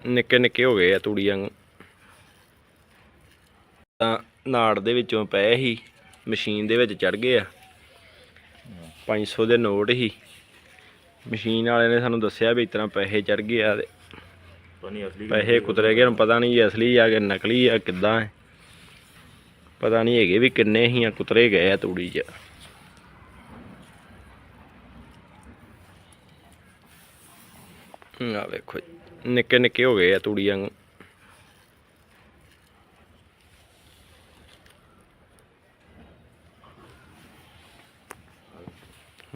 ਨਿੱਕੇ ਨਿੱਕੇ ਹੋ ਗਏ ਆ ਤੂੜੀ ਵਾਂਗੂ। ਤਾਂ ਨਾੜ ਦੇ ਵਿੱਚੋਂ ਪਏ ਸੀ ਮਸ਼ੀਨ ਦੇ ਵਿੱਚ ਚੜ ਗਏ ਆ। 500 ਦੇ ਨੋਟ ਹੀ ਮਸ਼ੀਨ ਵਾਲੇ ਨੇ ਸਾਨੂੰ ਦੱਸਿਆ ਵੀ ਇਸ ਤਰ੍ਹਾਂ ਪੈਸੇ ਚੜ ਗਏ ਆ ਤੇ ਪੈਸੇ ਕੁਤਰੇ ਗਏ ਹੁਣ ਪਤਾ ਨਹੀਂ ਇਹ ਅਸਲੀ ਆ ਕਿ ਨਕਲੀ ਆ ਕਿੱਦਾਂ ਹੈ ਪਤਾ ਨਹੀਂ ਹੈਗੇ ਵੀ ਕਿੰਨੇ ਹੀ ਆ ਕੁਤਰੇ ਗਏ ਆ ਤੂੜੀ 'ਚ। ਆ ਵੇਖੋ ਜੀ, ਨਿੱਕੇ ਨਿੱਕੇ ਹੋ ਗਏ ਆ ਤੂੜੀ ਵਾਂਗੂ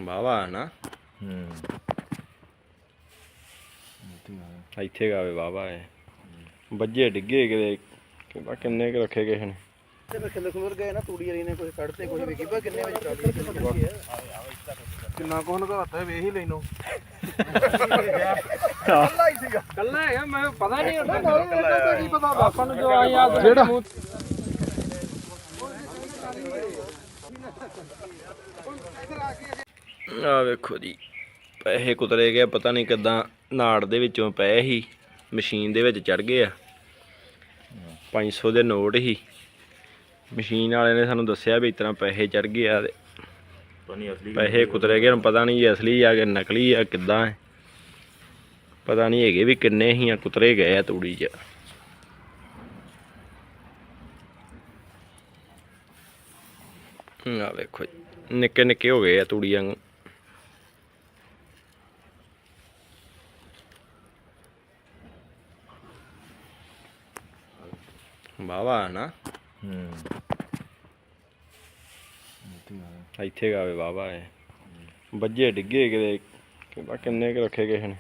ਵਾਵਾ ਨਾ। ਹੂੰ ਇੱਥੇ ਗਾਵੇ ਵਾਵਾ ਹੈ ਵੱਜੇ ਡਿੱਗੇ ਕਿਤੇ। ਕਿੰਨੇ ਕੁ ਰੱਖੇ ਗਏ ਨੇ। ਤੇ ਫਿਰ ਖਿਲ ਖੁਰ ਗਏ ਨਾ ਤੂੜੀ ਵਾਲੀ ਨੇ ਕੁਝ ਕੱਢਤੇ ਕੁਝ ਵਿਕੀ ਪਾ ਕਿੰਨੇ ਵਿੱਚ ਚਾਲੀ ਕਿੰਨਾ ਵੇਖ ਹੀ ਲੈਨੋ ਕੱਲਾ ਹੀ ਸੀਗਾ। ਕੱਲਾ ਹੈਗਾ ਮੈਂ ਪਤਾ ਨਹੀਂ ਹੁੰਦਾ। ਕੀ ਪਤਾ ਆਪਾਂ ਨੂੰ ਜੋ ਆ ਯਾਦ ਜਿਹੜਾ ਆ ਵੇਖੋ ਜੀ ਪੈਸੇ ਕੁਤਰੇ ਗਏ ਪਤਾ ਨਹੀਂ ਕਿੱਦਾਂ ਨਾੜ ਦੇ ਵਿੱਚੋਂ ਪਏ ਸੀ ਮਸ਼ੀਨ ਦੇ ਵਿੱਚ ਚੜ ਗਏ ਆ। 500 ਦੇ ਨੋਟ ਹੀ ਮਸ਼ੀਨ ਵਾਲੇ ਨੇ ਸਾਨੂੰ ਦੱਸਿਆ ਵੀ ਤਰ੍ਹਾਂ ਪੈਸੇ ਚੜ ਗਏ ਆ ਤੇ ਅਸਲੀ ਪੈਸੇ ਕੁਤਰੇ ਗਏ ਹੁਣ ਪਤਾ ਨਹੀਂ ਇਹ ਅਸਲੀ ਆ ਕਿ ਨਕਲੀ ਆ ਕਿੱਦਾਂ ਹੈ ਪਤਾ ਨਹੀਂ ਹੈਗੇ ਵੀ ਕਿੰਨੇ ਹੀ ਆ ਕੁਤਰੇ ਗਏ ਆ ਤੂੜੀ 'ਚ। ਆ ਵੇਖੋ ਜੀ, ਨਿੱਕੇ ਨਿੱਕੇ ਹੋ ਗਏ ਆ ਤੂੜੀ ਵਾਂਗੂ। ਵਾਵਾ ਨਾ ਇੱਥੇ ਗਾਵੇ ਵਾਵਾ ਹੈ ਵੱਜੇ ਡਿੱਗੇ ਕਿਤੇ। ਕਿੰਨੇ ਕੁ ਰੱਖੇ ਗਏ ਨੇ।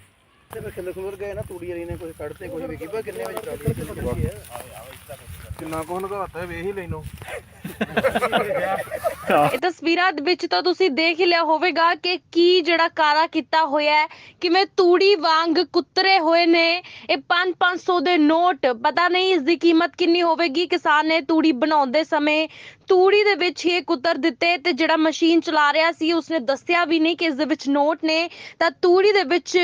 ਤੇ ਫਿਰ ਖਿਲ ਖੁਰ ਗਏ ਨਾ ਤੂੜੀ ਵਾਲੀ ਨੇ ਕੁਝ ਕੱਢਤੇ ਕੁਝ ਵਿਕੀ ਪਾ ਕਿੰਨੇ ਵਿੱਚ ਚਾਲੀ ਕਿੰਨਾ ਕੋਹ ਲਗਾਤਾ ਵੇਖ ਹੀ ਲੈਨੋ ਇਹ ਤਸਵੀਰਾਂ ਦੇ ਵਿੱਚ ਤਾਂ ਤੁਸੀਂ ਦੇਖ ਹੀ ਲਿਆ ਹੋਵੇਗਾ ਕਿ ਕੀ ਜਿਹੜਾ ਕਾਰਾ ਕੀਤਾ ਹੋਇਆ ਹੈ ਕਿਵੇਂ ਤੂੜੀ ਵਾਂਗ ਕੁੱਤਰੇ ਹੋਏ ਨੇ। ਇਹ 5-500 ਦੇ ਨੋਟ ਪਤਾ ਨਹੀਂ ਇਸ ਦੀ ਕੀਮਤ ਕਿੰਨੀ ਹੋਵੇਗੀ। ਕਿਸਾਨ ਨੇ ਤੂੜੀ ਬਣਾਉਂਦੇ ਸਮੇਂ ਤੂੜੀ ਦੇ ਵਿੱਚ ਹੀ ਇਹ ਕੁੱਤਰ ਦਿੱਤੇ ਤੇ ਜਿਹੜਾ ਮਸ਼ੀਨ ਚਲਾ ਰਿਹਾ ਸੀ ਉਸਨੇ ਦੱਸਿਆ ਵੀ ਨਹੀਂ ਕਿ ਇਸ ਦੇ ਵਿੱਚ ਨੋਟ ਨੇ। ਤਾਂ ਤੂੜੀ ਦੇ ਵਿੱਚ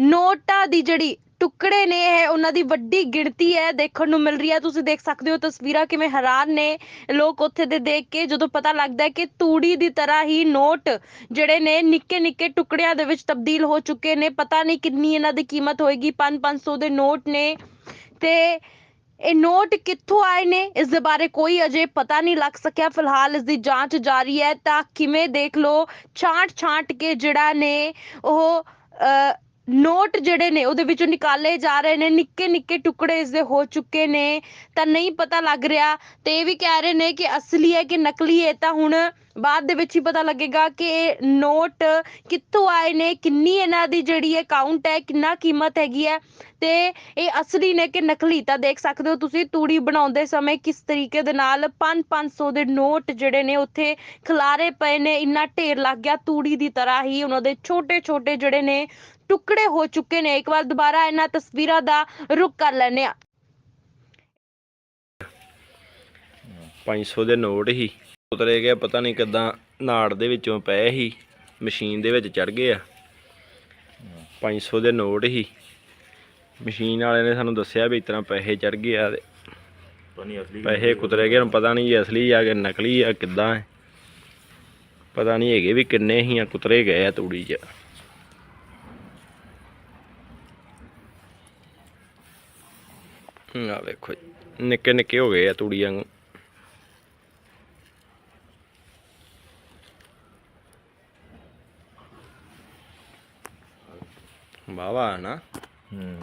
ਨੋਟਾਂ ਦੀ ਜਿਹੜੀ ਟੁਕੜੇ ਨੇ ਇਹ ਉਹਨਾਂ ਦੀ ਵੱਡੀ ਗਿਣਤੀ ਹੈ ਦੇਖਣ ਨੂੰ ਮਿਲ ਰਹੀ ਹੈ। ਤੁਸੀਂ ਦੇਖ ਸਕਦੇ ਹੋ ਤਸਵੀਰਾਂ ਕਿਵੇਂ ਹੈਰਾਨ ਨੇ ਲੋਕ ਉੱਥੇ ਦੇ ਦੇਖ ਕੇ। ਜਦੋਂ ਪਤਾ ਲੱਗਦਾ ਹੈ ਕਿ ਤੂੜੀ ਦੀ ਤਰ੍ਹਾਂ ਹੀ ਨੋਟ ਜਿਹੜੇ ਨੇ ਨਿੱਕੇ ਨਿੱਕੇ ਟੁਕੜਿਆਂ ਦੇ ਵਿੱਚ ਤਬਦੀਲ ਹੋ ਚੁੱਕੇ ਨੇ। ਪਤਾ ਨਹੀਂ ਕਿੰਨੀ ਇਹਨਾਂ ਦੀ ਕੀਮਤ ਹੋਏਗੀ। 5-500 ਦੇ ਨੋਟ ਨੇ। ਤੇ ਇਹ ਨੋਟ ਕਿੱਥੋਂ ਆਏ ਨੇ ਇਸ ਦੇ ਬਾਰੇ ਕੋਈ ਅਜੇ ਪਤਾ ਨਹੀਂ ਲੱਗ ਸਕਿਆ। ਫਿਲਹਾਲ ਇਸ ਦੀ ਜਾਂਚ ਜਾਰੀ ਹੈ। ਤਾਂ ਕਿਵੇਂ ਦੇਖ ਲਓ ਛਾਂਟ ਛਾਂਟ ਕੇ ਜਿਹੜਾ ਨੇ ਉਹ ਅ, ਨੋਟ ਜਿਹੜੇ ਨੇ ਉਹਦੇ ਵਿੱਚੋਂ ਨਿਕਾਲੇ ਜਾ ਰਹੇ ਨੇ, ਨਿੱਕੇ ਨਿੱਕੇ ਟੁਕੜੇ ਇਸ ਦੇ ਹੋ ਚੁੱਕੇ ਨੇ, ਤਾਂ ਨਹੀਂ ਪਤਾ ਲੱਗ ਰਿਹਾ। ਤੇ ਇਹ ਵੀ ਕਹਿ ਰਹੇ ਨੇ ਕਿ ਅਸਲੀ ਹੈ ਕਿ ਨਕਲੀ ਹੈ, ਤਾਂ ਹੁਣ ਬਾਅਦ ਦੇ ਵਿੱਚ ਹੀ ਪਤਾ ਲੱਗੇਗਾ ਕਿ ਇਹ ਨੋਟ ਕਿੱਥੋਂ ਆਏ ਨੇ, ਕਿੰਨੀ ਇਹਨਾਂ ਦੀ ਜਿਹੜੀ ਅਕਾਊਂਟ ਹੈ, ਕਿੰਨਾ ਕੀਮਤ ਹੈਗੀ ਹੈ। ਤੇ ਇਹ ਅਸਲੀ ਨੇ ਕਿ ਨਕਲੀ, ਤਾਂ ਦੇਖ ਸਕਦੇ ਹੋ ਤੁਸੀਂ ਤੂੜੀ ਬਣਾਉਂਦੇ ਸਮੇਂ ਕਿਸ ਤਰੀਕੇ ਦੇ ਨਾਲ 5-500 ਦੇ ਨੋਟ ਜਿਹੜੇ ਨੇ ਉੱਥੇ ਖਿਲਾਰੇ ਪਏ ਨੇ, ਇੰਨਾ ਢੇਰ ਲੱਗ ਗਿਆ ਤੂੜੀ ਦੀ ਤਰ੍ਹਾਂ ਹੀ, ਉਹਨਾਂ ਦੇ ਛੋਟੇ-ਛੋਟੇ ਜਿਹੜੇ ਨੇ ਟੁਕੜੇ ਹੋ ਚੁੱਕੇ ਨੇ। ਇੱਕ ਵਾਰ ਦੁਬਾਰਾ ਇਹਨਾਂ ਤਸਵੀਰਾਂ ਦਾ ਰੁਕ ਕਰ ਲੈਣੇ ਆ 500 ਦੇ ਨੋਟ ਹੀ। ਉਤਰੇ ਗਏ, ਪਤਾ ਨਹੀਂ ਕਿੱਦਾਂ ਨਾੜ ਦੇ ਵਿੱਚੋਂ ਪਏ ਸੀ ਮਸ਼ੀਨ ਦੇ ਵਿੱਚ ਚੜ ਗਏ ਆ। 500 ਦੇ ਨੋਟ ਹੀ। ਮਸ਼ੀਨ ਵਾਲੇ ਨੇ ਸਾਨੂੰ ਦੱਸਿਆ ਵੀ ਇਸ ਤਰ੍ਹਾਂ ਪੈਸੇ ਚੜ ਗਏ ਆ ਤੇ ਪੈਸੇ ਕੁਤਰੇ ਗਏ, ਹੁਣ ਪਤਾ ਨਹੀਂ ਇਹ ਅਸਲੀ ਆ ਕਿ ਨਕਲੀ ਆ, ਕਿੱਦਾਂ ਹੈ ਪਤਾ ਨਹੀਂ ਹੈਗੇ ਵੀ ਕਿੰਨੇ ਹੀ ਆ, ਕੁਤਰੇ ਗਏ ਆ ਤੂੜੀ 'ਚ। ਆ ਵੇਖੋ ਨਿੱਕੇ ਨਿੱਕੇ ਹੋ ਗਏ ਆ ਤੂੜੀ ਵਾਂਗੂ ਵਾਵਾ ਨਾ। ਹੂੰ।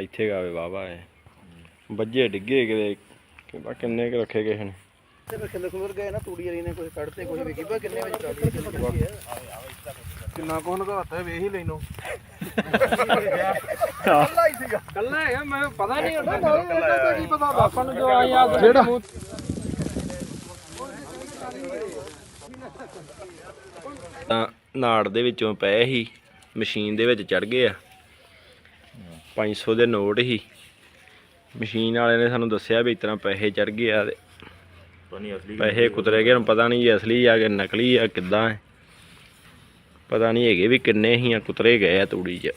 ਇੱਥੇ ਗਾਵੇ ਵਾਵਾ ਹੈ ਵੱਜੇ ਡਿੱਗੇ ਕਿਤੇ ਕਿੰਨਾ ਕਿੰਨੇ ਕੁ ਰੱਖੇ ਗਏ ਨੇ। ਤੇ ਖੁਰ ਗਏ ਨਾ ਤੂੜੀ ਵਾਲੀ ਨੇ ਕੱਢਤੇ ਕਿੰਨੇ ਵਿੱਚ ਚਾਲੀ ਕਿੰਨਾ ਕੋਹ ਲਗਾਤਾ ਵੇਖ ਹੀ ਲੈਨੋ ਕੱਲਾ ਹੀ ਸੀਗਾ ਕੱਲਾ ਹੈਗਾ ਮੈਂ ਪਤਾ ਨਹੀਂ ਹੁੰਦਾ ਕੀ ਪਤਾ ਆਪਾਂ ਨੂੰ ਜੋ ਆ ਯਾਦ ਜਿਹੜਾ ਤਾਂ ਨਾੜ ਦੇ ਵਿੱਚੋਂ ਪਏ ਸੀ ਮਸ਼ੀਨ ਦੇ ਵਿੱਚ ਚੜ ਗਏ ਆ। 500 ਦੇ ਨੋਟ ਹੀ ਮਸ਼ੀਨ ਵਾਲੇ ਨੇ ਸਾਨੂੰ ਦੱਸਿਆ ਵੀ ਇਸ ਤਰ੍ਹਾਂ ਪੈਸੇ ਚੜ ਗਏ ਆ ਤੇ ਪਨੀ ਅਸਲੀ ਪੈਸੇ ਕੁਤਰੇ ਗਏ ਹੁਣ ਪਤਾ ਨਹੀਂ ਇਹ ਅਸਲੀ ਆ ਕਿ ਨਕਲੀ ਆ ਕਿੱਦਾਂ ਹੈ। ਪਤਾ ਨਹੀਂ ਹੈਗੇ ਵੀ ਕਿੰਨੇ ਹੀ ਆ, ਕੁਤਰੇ ਗਏ ਆ ਤੂੜੀ 'ਚ।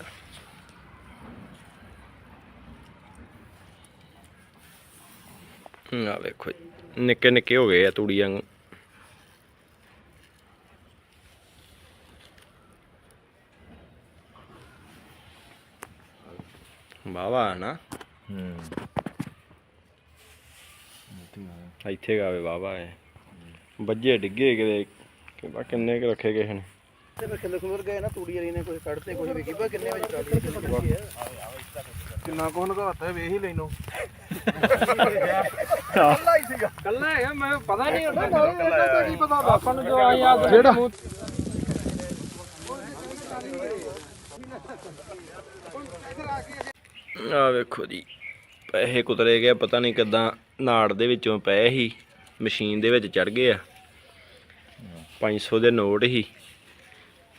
ਆ ਵੇਖੋ ਨਿੱਕੇ ਨਿੱਕੇ ਹੋ ਗਏ ਆ ਤੂੜੀ ਵਾਂਗੂ। ਵਾਵਾ ਨਾ। ਹੂੰ ਇੱਥੇ ਗਾਵੇ ਵਾਵਾ ਹੈ ਵੱਜੇ ਡਿੱਗੇ ਕਿਤੇ ਕਿੰਨੇ ਕਿ ਰੱਖੇ ਕਿਸੇ ਨੇ। ਤੇ ਫਿਰ ਖਿਲਰ ਖੁਲਰ ਗਏ ਨਾ ਤੂੜੀ ਵਾਲੀ ਨੇ ਕੋਈ ਕੱਢਤੇ ਕੋਈ ਵਿਕੀ ਪਾ ਕਿੰਨੇ ਵਜੇ ਚਾਲੀ ਕਿੰਨਾ ਕੋਨ ਘਾਤਾ ਵੇਖ ਹੀ ਲੈਨੋ ਕੱਲਾ ਹੀ ਸੀਗਾ। ਕੱਲਾ ਹੈਗਾ ਮੈਂ ਪਤਾ ਨਹੀਂ ਹੁੰਦਾ। ਕੀ ਪਤਾ ਆਪਾਂ ਨੂੰ ਜੋ ਆਈ ਆ ਜਿਹੜਾ ਆ ਵੇਖੋ ਜੀ ਪੈਸੇ ਕੁਤਰੇ ਗਏ ਪਤਾ ਨਹੀਂ ਕਿੱਦਾਂ ਨਾੜ ਦੇ ਵਿੱਚੋਂ ਪਏ ਸੀ ਮਸ਼ੀਨ ਦੇ ਵਿੱਚ ਚੜ ਗਏ ਆ। 500 ਦੇ ਨੋਟ ਹੀ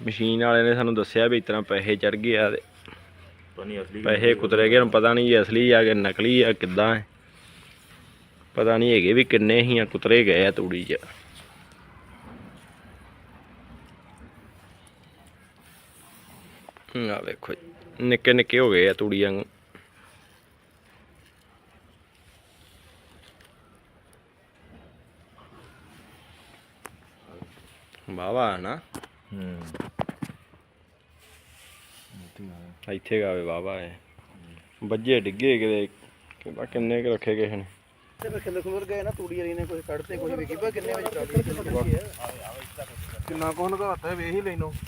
ਮਸ਼ੀਨ ਵਾਲੇ ਨੇ ਸਾਨੂੰ ਦੱਸਿਆ ਵੀ ਇਸ ਤਰ੍ਹਾਂ ਪੈਸੇ ਚੜ ਗਏ ਆ ਤੇ ਪਤਾ ਨਹੀਂ ਅਸਲੀ ਪੈਸੇ ਕੁਤਰੇ ਗਏ ਹੁਣ ਪਤਾ ਨਹੀਂ ਜੀ ਅਸਲੀ ਆ ਕਿ ਨਕਲੀ ਆ ਕਿੱਦਾਂ ਹੈ ਪਤਾ ਨਹੀਂ ਹੈਗੇ ਵੀ ਕਿੰਨੇ ਹੀ ਆ ਕੁਤਰੇ ਗਏ ਆ ਤੂੜੀ 'ਚ। ਆ ਵੇਖੋ ਨਿੱਕੇ ਨਿੱਕੇ ਹੋ ਗਏ ਆ ਤੂੜੀ ਵਾਂਗੂ ਵਾਵਾ ਨਾ ਹੂੰ। ਇੱਥੇ ਗਾਵੇ ਵਾਵਾ ਹੈ ਵੱਜੇ ਡਿੱਗੇ ਕਿਤੇ ਕਿੰਨਾ ਕਿੰਨੇ ਕੁ ਰੱਖੇ ਗਏ ਹਨ ਤੇ ਫਿਰ ਖਿਲਰ ਖੁਲਰ ਗਏ ਨਾ ਤੂੜੀ ਵਾਲੀ ਨੇ ਕੋਈ ਕੱਢਤੇ ਕੋਈ ਵਿਕੀ ਪਾ ਕਿੰਨੇ ਵਜੇ ਚਾਲੀ ਕਿੰਨਾ ਕੋਨ ਘਾਤਾ ਵੇਖ ਹੀ ਲੈਨੋ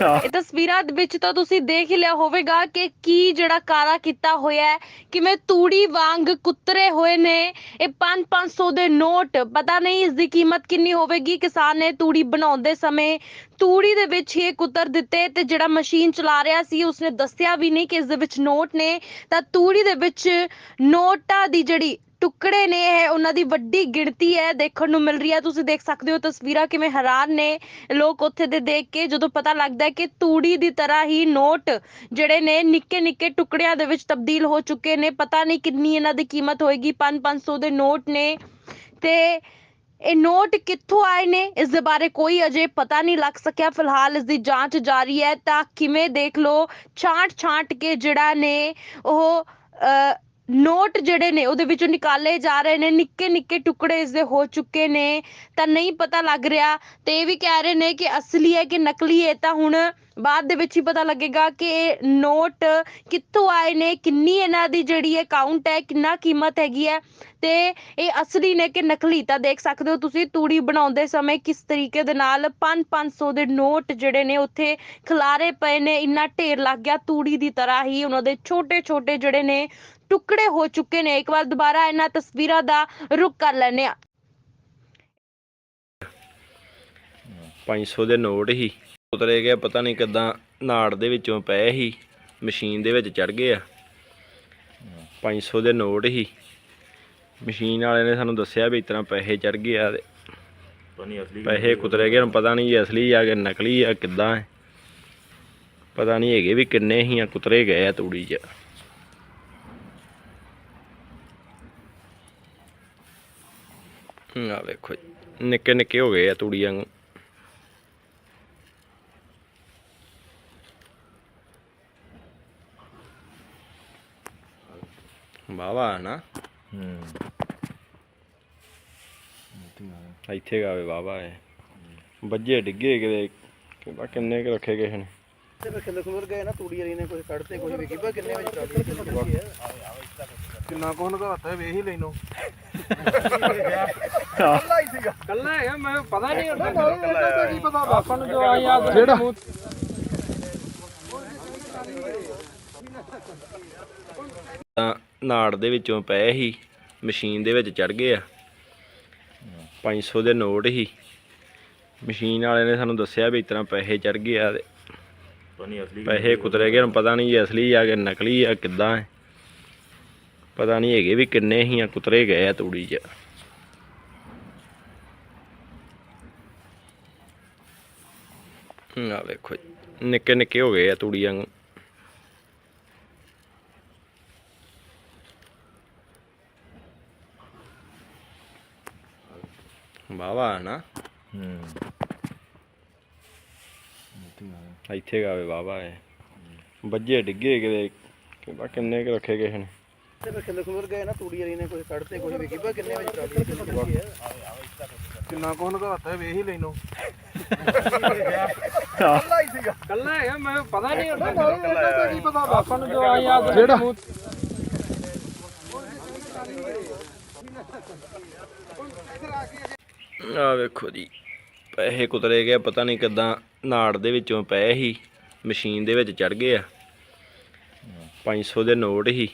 ਇਹ ਤਸਵੀਰਾਂ ਦੇ ਵਿੱਚ ਤਾਂ ਤੁਸੀਂ ਦੇਖ ਹੀ ਲਿਆ ਹੋਵੇਗਾ ਕਿ ਕੀ ਜਿਹੜਾ ਕਾਰਾ ਕੀਤਾ ਹੋਇਆ ਹੈ, ਕਿਵੇਂ ਤੂੜੀ ਵਾਂਗ ਕੁੱਤਰੇ ਹੋਏ ਨੇ। ਇਹ 5-500 ਦੇ ਨੋਟ, ਪਤਾ ਨਹੀਂ ਇਸ ਦੀ ਕੀਮਤ ਕਿੰਨੀ ਹੋਵੇਗੀ। ਕਿਸਾਨ ਨੇ ਤੂੜੀ ਬਣਾਉਂਦੇ ਸਮੇਂ ਤੂੜੀ ਦੇ ਵਿੱਚ ਹੀ ਇਹ ਕੁੱਤਰ ਦਿੱਤੇ ਤੇ ਜਿਹੜਾ ਮਸ਼ੀਨ ਚਲਾ ਰਿਹਾ ਸੀ, ਉਸਨੇ ਦੱਸਿਆ ਵੀ ਨਹੀਂ ਕਿ ਇਸ ਦੇ ਵਿੱਚ ਨੋਟ ਨੇ। ਤਾਂ ਤੂੜੀ ਦੇ ਵਿੱਚ ਨੋਟਾਂ ਦੀ ਜਿਹੜੀ ਟੁਕੜੇ ਨੇ ਇਹ ਉਹਨਾਂ ਦੀ ਵੱਡੀ ਗਿਣਤੀ ਹੈ ਦੇਖਣ ਨੂੰ ਮਿਲ ਰਹੀ ਹੈ। ਤੁਸੀਂ ਦੇਖ ਸਕਦੇ ਹੋ ਤਸਵੀਰਾਂ ਕਿਵੇਂ ਹੈਰਾਨ ਨੇ ਲੋਕ ਉੱਥੇ ਦੇ ਦੇਖ ਕੇ ਜਦੋਂ ਪਤਾ ਲੱਗਦਾ ਹੈ ਕਿ ਤੂੜੀ ਦੀ ਤਰ੍ਹਾਂ ਹੀ ਨੋਟ ਜਿਹੜੇ ਨੇ ਨਿੱਕੇ ਨਿੱਕੇ ਟੁਕੜਿਆਂ ਦੇ ਵਿੱਚ ਤਬਦੀਲ ਹੋ ਚੁੱਕੇ ਨੇ। ਪਤਾ ਨਹੀਂ ਕਿੰਨੀ ਇਹਨਾਂ ਦੀ ਕੀਮਤ ਹੋਏਗੀ 5-500 ਦੇ ਨੋਟ ਨੇ। ਤੇ ਇਹ ਨੋਟ ਕਿੱਥੋਂ ਆਏ ਨੇ ਇਸ ਦੇ ਬਾਰੇ ਕੋਈ ਅਜੇ ਪਤਾ ਨਹੀਂ ਲੱਗ ਸਕਿਆ। ਫਿਲਹਾਲ ਇਸ ਦੀ ਜਾਂਚ ਜਾਰੀ ਹੈ। ਤਾਂ ਕਿਵੇਂ ਦੇਖ ਲਓ ਛਾਂਟ ਛਾਂਟ ਕੇ ਜਿਹੜਾ ਨੇ ਉਹ ਅ, ਨੋਟ ਜਿਹੜੇ ਨੇ ਉਹਦੇ ਵਿੱਚੋਂ ਨਿਕਾਲੇ ਜਾ ਰਹੇ ਨੇ, ਨਿੱਕੇ ਨਿੱਕੇ ਟੁਕੜੇ ਇਸ ਦੇ ਹੋ ਚੁੱਕੇ ਨੇ, ਤਾਂ ਨਹੀਂ ਪਤਾ ਲੱਗ ਰਿਹਾ। ਤੇ ਇਹ ਵੀ ਕਹਿ ਰਹੇ ਨੇ ਕਿ ਅਸਲੀ ਹੈ ਕਿ ਨਕਲੀ ਹੈ, ਤਾਂ ਹੁਣ ਬਾਅਦ ਦੇ ਵਿੱਚ ਹੀ ਪਤਾ ਲੱਗੇਗਾ ਕਿ ਇਹ ਨੋਟ ਕਿੱਥੋਂ ਆਏ ਨੇ, ਕਿੰਨੀ ਇਹਨਾਂ ਦੀ ਜਿਹੜੀ ਅਕਾਊਂਟ ਹੈ, ਕਿੰਨਾ ਕੀਮਤ ਹੈਗੀ ਹੈ, ਤੇ ਇਹ ਅਸਲੀ ਨੇ ਕਿ ਨਕਲੀ? ਤਾਂ ਦੇਖ ਸਕਦੇ ਹੋ ਤੁਸੀਂ, ਤੂੜੀ ਬਣਾਉਂਦੇ ਸਮੇਂ ਕਿਸ ਤਰੀਕੇ ਦੇ ਨਾਲ 5-500 ਦੇ ਨੋਟ ਜਿਹੜੇ ਨੇ ਉੱਥੇ ਖਿਲਾਰੇ ਪਏ ਨੇ, ਇੰਨਾ ਢੇਰ ਲੱਗ ਗਿਆ ਤੂੜੀ ਦੀ ਤਰ੍ਹਾਂ ਹੀ ਉਹਨਾਂ ਦੇ ਛੋਟੇ-ਛੋਟੇ ਜਿਹੜੇ ਨੇ ਟੁਕੜੇ ਹੋ ਚੁੱਕੇ ਨੇ। ਇੱਕ ਵਾਰ ਦੁਬਾਰਾ ਇਹਨਾਂ ਤਸਵੀਰਾਂ ਦਾ ਰੁਕ ਕਰ ਲੈਂਦੇ ਆ 500 ਦੇ ਨੋਟ ਹੀ। ਉਤਰੇ ਗਏ ਪਤਾ ਨਹੀਂ ਕਿੱਦਾਂ ਨਾੜ ਦੇ ਵਿੱਚੋਂ ਪਏ ਸੀ ਮਸ਼ੀਨ ਦੇ ਵਿੱਚ ਚੜ ਗਏ ਆ। 500 ਦੇ ਨੋਟ ਹੀ। ਮਸ਼ੀਨ ਵਾਲੇ ਨੇ ਸਾਨੂੰ ਦੱਸਿਆ ਵੀ ਤਰ੍ਹਾਂ ਪੈਸੇ ਚੜ ਗਏ ਆ ਤੇ ਪਤਾ ਨਹੀਂ ਅਸਲੀ ਪੈਸੇ ਕੁਤਰੇ ਗਏ ਹੁਣ ਪਤਾ ਨਹੀਂ ਜੀ ਅਸਲੀ ਆ ਕਿ ਨਕਲੀ ਆ ਕਿੱਦਾਂ ਹੈ ਪਤਾ ਨਹੀਂ ਹੈਗੇ ਵੀ ਕਿੰਨੇ ਹੀ ਆ ਕੁਤਰੇ ਗਏ ਆ ਤੂੜੀ 'ਚ। ਆ ਵੇਖੋ ਜੀ। ਨਿੱਕੇ ਨਿੱਕੇ ਹੋ ਗਏ ਆ ਤੂੜੀ ਵਾਂਗੂ ਵਾਵਾ ਨਾ। ਹੂੰ। ਇੱਥੇ ਗਾਵੇ ਵਾਵਾ ਹੈ ਵੱਜੇ ਡਿੱਗੇ ਕਿਤੇ ਕਿੰਨਾ ਕਿੰਨੇ ਕੁ ਰੱਖੇ ਗਏ ਹਨ ਤੇ ਫਿਰ ਖਿਲਰ ਖੁਲਰ ਗਏ ਨਾ ਤੂੜੀ ਵਾਲੀ ਨੇ ਕੋਈ ਕੱਢਤੇ ਕੋਈ ਵਿਕੀ ਪਾ ਕਿੰਨੇ ਵਜੇ ਚਾਲੀ ਕਿੰਨਾ ਕੋਨ ਘਾਤਾ ਵੇਖ ਹੀ ਲੈਨੋ ਕੱਲਾ ਹੀ ਸੀਗਾ ਕੱਲਾ ਹੈਗਾ ਮੈਂ ਪਤਾ ਨਹੀਂ ਹੁੰਦਾ ਕੀ ਪਤਾ ਆਪਾਂ ਨੂੰ ਜੋ ਆਈ ਆ ਜਿਹੜਾ ਤਾਂ ਨਾੜ ਦੇ ਵਿੱਚੋਂ ਪਏ ਸੀ ਮਸ਼ੀਨ ਦੇ ਵਿੱਚ ਚੜ ਗਏ ਆ। 500 ਦੇ ਨੋਟ ਹੀ ਮਸ਼ੀਨ ਵਾਲੇ ਨੇ ਸਾਨੂੰ ਦੱਸਿਆ ਵੀ ਇਸ ਤਰ੍ਹਾਂ ਪੈਸੇ ਚੜ ਗਏ ਆ ਤੇ ਪਤਾ ਨਹੀਂ ਅਸਲੀ ਪੈਸੇ ਕੁਤਰੇ ਗਏ ਹੁਣ ਪਤਾ ਨਹੀਂ ਜੀ ਅਸਲੀ ਆ ਕਿ ਨਕਲੀ ਆ ਕਿੱਦਾਂ ਹੈ। ਪਤਾ ਨਹੀਂ ਹੈਗੇ ਵੀ ਕਿੰਨੇ ਹੀ ਆ, ਕੁਤਰੇ ਗਏ ਆ ਤੂੜੀ 'ਚ। ਆ ਵੇਖੋ ਨਿੱਕੇ ਨਿੱਕੇ ਹੋ ਗਏ ਆ ਤੂੜੀ ਵਾਂਗੂ। ਵਾਵਾ ਨਾ। ਹੂੰ ਇੱਥੇ ਗਾਵੇ ਵਾਵਾ ਹੈ ਵੱਜੇ ਡਿੱਗੇ ਕਿਤੇ ਕਿੰਨੇ ਕੁ ਰੱਖੇ ਗਏ ਹਨ ਤੇ ਫਿਰ ਖਿਲਰ ਖੁਲਰ ਗਏ ਨਾ ਤੂੜੀ ਵਾਲੀ ਨੇ ਕੋਈ ਕੱਢਤੇ ਕੋਈ ਵਿਕੀ ਪਾ ਕਿੰਨੇ ਵਜੇ ਕੋਹ ਲਗਾਤਾ ਵੇਖ ਹੀ ਲੈਨੋ ਕੱਲਾ ਹੀ ਸੀਗਾ। ਕੱਲਾ ਹੈਗਾ ਮੈਂ ਪਤਾ ਨਹੀਂ ਹੁੰਦਾ। ਕੀ ਪਤਾ ਆਪਾਂ ਨੂੰ ਜੋ ਆਈ ਆ ਜਿਹੜਾ ਆ ਵੇਖੋ ਜੀ ਪੈਸੇ ਕੁਤਰੇ ਗਏ ਪਤਾ ਨਹੀਂ ਕਿੱਦਾਂ ਨਾੜ ਦੇ ਵਿੱਚੋਂ ਪਏ ਸੀ ਮਸ਼ੀਨ ਦੇ ਵਿੱਚ ਚੜ ਗਏ ਆ। 500 ਦੇ ਨੋਟ ਹੀ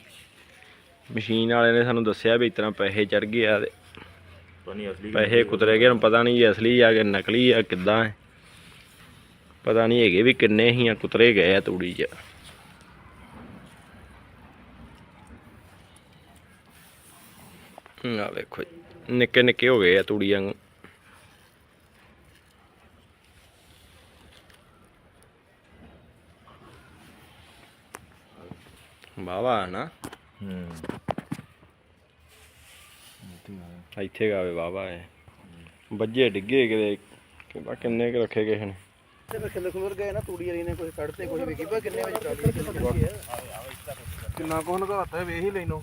ਮਸ਼ੀਨ ਵਾਲੇ ਨੇ ਸਾਨੂੰ ਦੱਸਿਆ ਵੀ ਇਸ ਤਰ੍ਹਾਂ ਪੈਸੇ ਚੜ ਗਏ ਆ ਤੇ ਅਸਲੀ ਪੈਸੇ ਕੁਤਰੇ ਗਏ ਹੁਣ ਪਤਾ ਨਹੀਂ ਜੀ ਅਸਲੀ ਆ ਕਿ ਨਕਲੀ ਆ ਕਿੱਦਾਂ ਹੈ ਪਤਾ ਨਹੀਂ ਹੈਗੇ ਵੀ ਕਿੰਨੇ ਹੀ ਆ ਕੁਤਰੇ ਗਏ ਆ ਤੂੜੀ 'ਚ। ਆ ਵੇਖੋ ਨਿੱਕੇ ਨਿੱਕੇ ਹੋ ਗਏ ਆ ਤੂੜੀ ਵਾਂਗੂ। ਵਾਵਾ ਨਾ ਹੂੰ। ਇੱਥੇ ਗਾਵੇ ਵਾਵਾ ਹੈ ਵੱਜੇ ਡਿੱਗੇ ਕਿਤੇ ਕਿੰਨਾ ਕਿੰਨੇ ਕੁ ਰੱਖੇ ਗਏ ਨੇ। ਤੇ ਫਿਰ ਖਿਲਰ ਖੁਲਰ ਗਏ ਨਾ ਤੂੜੀ ਵਾਲੀ ਨੇ ਕੋਈ ਕੱਢਤੇ ਕੋਈ ਵਿਕੀ ਪਾ ਕਿੰਨੇ ਵਜੇ ਚਾਲੀ ਕਿੰਨਾ ਕੋਹ ਲਗਾਤਾ ਵੇਖ ਹੀ ਲੈਨੋ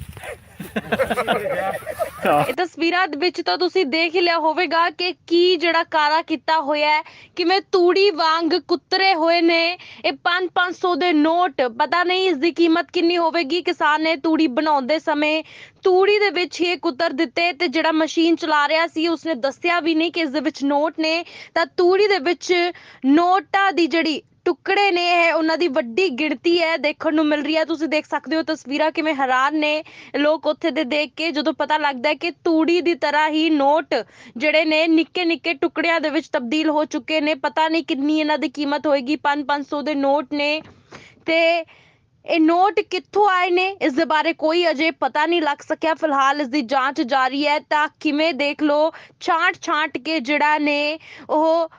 ਇਹ ਤਸਵੀਰਾਂ ਦੇ ਵਿੱਚ ਤਾਂ ਤੁਸੀਂ ਦੇਖ ਹੀ ਲਿਆ ਹੋਵੇਗਾ ਕਿ ਕੀ ਜਿਹੜਾ ਕਾਰਾ ਕੀਤਾ ਹੋਇਆ ਹੈ ਕਿਵੇਂ ਤੂੜੀ ਵਾਂਗ ਕੁੱਤਰੇ ਹੋਏ ਨੇ। ਇਹ 5-500 ਦੇ ਨੋਟ ਪਤਾ ਨਹੀਂ ਇਸ ਦੀ ਕੀਮਤ ਕਿੰਨੀ ਹੋਵੇਗੀ। ਕਿਸਾਨ ਨੇ ਤੂੜੀ ਬਣਾਉਂਦੇ ਸਮੇਂ ਤੂੜੀ ਦੇ ਵਿੱਚ ਹੀ ਇਹ ਕੁੱਤਰ ਦਿੱਤੇ ਤੇ ਜਿਹੜਾ ਮਸ਼ੀਨ ਚਲਾ ਰਿਹਾ ਸੀ, ਉਸਨੇ ਦੱਸਿਆ ਵੀ ਨਹੀਂ ਕਿ ਇਸ ਦੇ ਵਿੱਚ ਨੋਟ ਨੇ। ਤਾਂ ਤੂੜੀ ਦੇ ਵਿੱਚ ਨੋਟਾਂ ਦੀ ਜਿਹੜੀ ਟੁਕੜੇ ਨੇ, ਇਹ ਉਹਨਾਂ ਦੀ ਵੱਡੀ ਗਿਣਤੀ ਹੈ, ਦੇਖਣ ਨੂੰ ਮਿਲ ਰਹੀ ਹੈ। ਤੁਸੀਂ ਦੇਖ ਸਕਦੇ ਹੋ ਤਸਵੀਰਾਂ ਕਿਵੇਂ ਹੈਰਾਨ ਨੇ ਲੋਕ ਉੱਥੇ ਦੇ ਦੇਖ ਕੇ, ਜਦੋਂ ਪਤਾ ਲੱਗਦਾ ਕਿ ਤੂੜੀ ਦੀ ਤਰ੍ਹਾਂ ਹੀ ਨੋਟ ਜਿਹੜੇ ਨੇ ਨਿੱਕੇ ਨਿੱਕੇ ਟੁਕੜਿਆਂ ਦੇ ਵਿੱਚ ਤਬਦੀਲ ਹੋ ਚੁੱਕੇ ਨੇ। ਪਤਾ ਨਹੀਂ ਕਿੰਨੀ ਇਹਨਾਂ ਦੀ ਕੀਮਤ ਹੋਏਗੀ। 5-500 ਦੇ ਨੋਟ ਨੇ ਤੇ ਇਹ ਨੋਟ ਕਿੱਥੋਂ ਆਏ ਨੇ? ਇਸ ਦੇ ਬਾਰੇ ਕੋਈ ਅਜੇ ਪਤਾ ਨਹੀਂ ਲੱਗ ਸਕਿਆ। ਫਿਲਹਾਲ ਇਸ ਦੀ ਜਾਂਚ ਜਾਰੀ ਹੈ ਤਾਂ ਕਿਵੇਂ ਦੇਖ ਲਓ? ਛਾਂਟ ਛਾਂਟ ਕੇ ਜਿਹੜਾ ਨੇ ਉਹ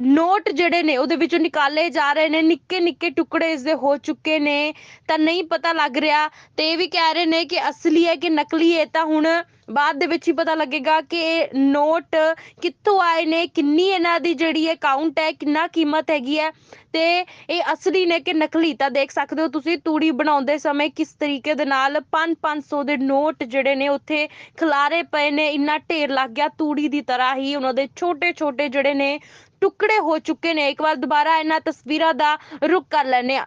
ਨੋਟ ਜਿਹੜੇ ਨੇ ਉਹਦੇ ਵਿੱਚੋਂ ਨਿਕਾਲੇ ਜਾ ਰਹੇ ਨੇ, ਨਿੱਕੇ ਨਿੱਕੇ ਟੁਕੜੇ ਇਸ ਦੇ ਹੋ ਚੁੱਕੇ ਨੇ, ਤਾਂ ਨਹੀਂ ਪਤਾ ਲੱਗ ਰਿਹਾ। ਤੇ ਇਹ ਵੀ ਕਹਿ ਰਹੇ ਨੇ ਕਿ ਅਸਲੀ ਹੈ ਕਿ ਨਕਲੀ ਹੈ, ਤਾਂ ਹੁਣ ਬਾਅਦ ਦੇ ਵਿੱਚ ਹੀ ਪਤਾ ਲੱਗੇਗਾ ਕਿ ਇਹ ਨੋਟ ਕਿੱਥੋਂ ਆਏ ਨੇ, ਕਿੰਨੀ ਇਹਨਾਂ ਦੀ ਜਿਹੜੀ ਅਕਾਊਂਟ ਹੈ, ਕਿੰਨਾ ਕੀਮਤ ਹੈਗੀ ਹੈ, ਤੇ ਇਹ ਅਸਲੀ ਨੇ ਕਿ ਨਕਲੀ? ਤਾਂ ਦੇਖ ਸਕਦੇ ਹੋ ਤੁਸੀਂ, ਤੂੜੀ ਬਣਾਉਂਦੇ ਸਮੇਂ ਕਿਸ ਤਰੀਕੇ ਦੇ ਨਾਲ 5-500 ਦੇ ਨੋਟ ਜਿਹੜੇ ਨੇ ਉੱਥੇ ਖਿਲਾਰੇ ਪਏ ਨੇ, ਇੰਨਾ ਢੇਰ ਲੱਗ ਗਿਆ ਤੂੜੀ ਦੀ ਤਰ੍ਹਾਂ ਹੀ ਉਹਨਾਂ ਦੇ ਛੋਟੇ-ਛੋਟੇ ਜਿਹੜੇ ਨੇ ਟੁਕੜੇ ਹੋ ਚੁੱਕੇ ਨੇ। ਇੱਕ ਵਾਰ ਦੁਬਾਰਾ ਇਹਨਾਂ ਤਸਵੀਰਾਂ ਦਾ ਰੁਕ ਕਰ ਲੈਨੇ ਆ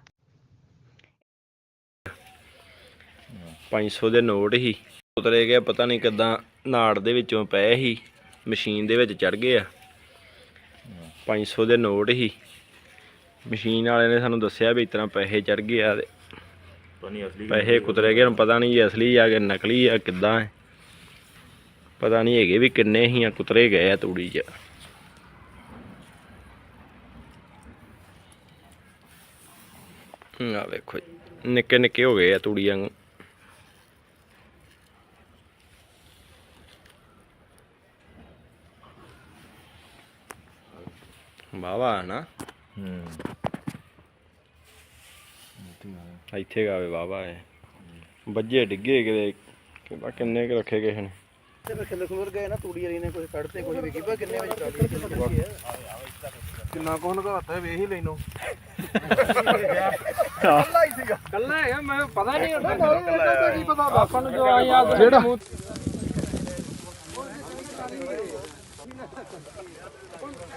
500 ਦੇ ਨੋਟ ਹੀ। ਉਤਰੇ ਗਏ ਪਤਾ ਨਹੀਂ ਕਿੱਦਾਂ ਨਾੜ ਦੇ ਵਿੱਚੋਂ ਪਏ ਸੀ ਮਸ਼ੀਨ ਦੇ ਵਿੱਚ ਚੜ ਗਏ ਆ। 500 ਦੇ ਨੋਟ ਹੀ। ਮਸ਼ੀਨ ਵਾਲੇ ਨੇ ਸਾਨੂੰ ਦੱਸਿਆ ਵੀ ਇਸ ਤਰ੍ਹਾਂ ਪੈਸੇ ਚੜ ਗਏ ਆ ਤੇ ਪੈਸੇ ਕੁਤਰੇ ਗਏ ਹੁਣ ਪਤਾ ਨਹੀਂ ਜੀ ਅਸਲੀ ਆ ਕਿ ਨਕਲੀ ਆ ਕਿੱਦਾਂ ਹੈ ਪਤਾ ਨਹੀਂ ਹੈਗੇ ਵੀ ਕਿੰਨੇ ਹੀ ਆ ਕੁਤਰੇ ਗਏ ਆ ਤੂੜੀ 'ਚ। ਆ ਵੇਖੋ ਨਿੱਕੇ ਨਿੱਕੇ ਹੋ ਗਏ ਆ ਤੂੜੀ ਵਾਂਗੂ ਵਾਵਾ ਨਾ। ਹੂੰ ਇੱਥੇ ਗਾਵੇ ਵਾਵਾ ਹੈ ਵੱਜੇ ਡਿੱਗੇ ਕਿਤੇ ਕਿੰਨੇ ਕੁ ਰੱਖੇ ਗਏ ਨੇ। ਤੇ ਫਿਰ ਖਿਲਰ ਖੁਲਰ ਗਏ ਨਾ ਤੂੜੀ ਵਾਲੀ ਨੇ ਕੋਈ ਕੱਢਤੇ ਕੋਈ ਵਿਕੀ ਪਾ ਕਿੰਨੇ ਵਜੇ ਚਾਲੀ ਕਿੰਨਾ ਕੋਹ ਲਗਾਤਾ ਵੇਖ ਹੀ ਲੈਨੋ ਕੱਲਾ ਹੀ ਸੀਗਾ। ਕੱਲਾ ਹੈਗਾ ਮੈਂ ਪਤਾ ਨਹੀਂ ਹੁੰਦਾ। ਕੀ ਪਤਾ ਆਪਾਂ ਨੂੰ ਜੋ ਆਈ ਆ ਜਿਹੜਾ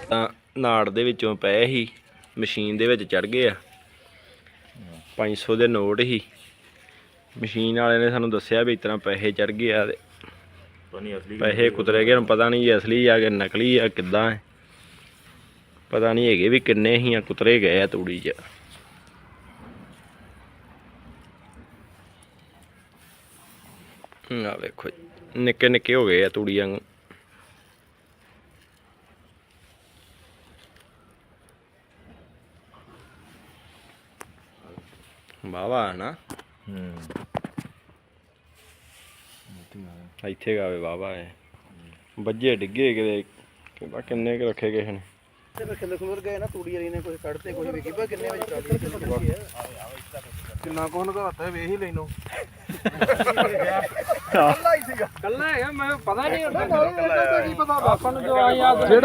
ਤਾਂ ਨਾੜ ਦੇ ਵਿੱਚੋਂ ਪਏ ਸੀ ਮਸ਼ੀਨ ਦੇ ਵਿੱਚ ਚੜ ਗਏ ਆ। 500 ਦੇ ਨੋਟ ਹੀ ਮਸ਼ੀਨ ਵਾਲੇ ਨੇ ਸਾਨੂੰ ਦੱਸਿਆ ਵੀ ਇਸ ਤਰ੍ਹਾਂ ਪੈਸੇ ਚੜ ਗਏ ਆ ਅਸਲੀ ਪੈਸੇ ਕੁਤਰੇ ਗਏ ਹੁਣ ਪਤਾ ਨਹੀਂ ਅਸਲੀ ਆ ਕਿ ਨਕਲੀ ਆ ਕਿੱਦਾਂ ਹੈ। ਪਤਾ ਨਹੀਂ ਹੈਗੇ ਵੀ ਕਿੰਨੇ ਹੀ ਆ ਕੁਤਰੇ ਗਏ ਆ ਤੂੜੀ 'ਚ। ਆ ਵੇਖੋ ਨਿੱਕੇ ਨਿੱਕੇ ਹੋ ਗਏ ਆ ਤੂੜੀ ਵਾਂਗੂ। ਵਾਵਾ ਨਾ? ਹੂੰ। ਇੱਥੇ ਗਾਵੇ ਵਾਵਾ ਹੈ ਵੱਜੇ ਡਿੱਗੇ ਕਿਤੇ ਕਿੰਨਾ ਕਿੰਨੇ ਕੁ ਰੱਖੇ ਗਏ ਨੇ ਤੇ ਫਿਰ ਖਿਲਰ ਖੁਲਰ ਗਏ ਨਾ ਤੂੜੀ ਵਾਲੀ ਨੇ ਕੋਈ ਕੱਢਤੇ ਕੋਈ ਵਿਕੀ ਪਾ ਕਿੰਨੇ ਵਜੇ ਚਾਲੀ ਕਿੰਨਾ ਕੋਹ ਲਗਾਤਾ ਵੇਖ ਹੀ ਲੈਨੋ ਕੱਲਾ ਹੀ ਸੀਗਾ। ਕੱਲਾ ਹੈਗਾ ਮੈਂ ਪਤਾ ਨਹੀਂ ਹੁੰਦਾ ਕੀ ਪਤਾ ਆਪਾਂ ਨੂੰ ਜੋ ਆਈ ਆ ਜਿਹੜਾ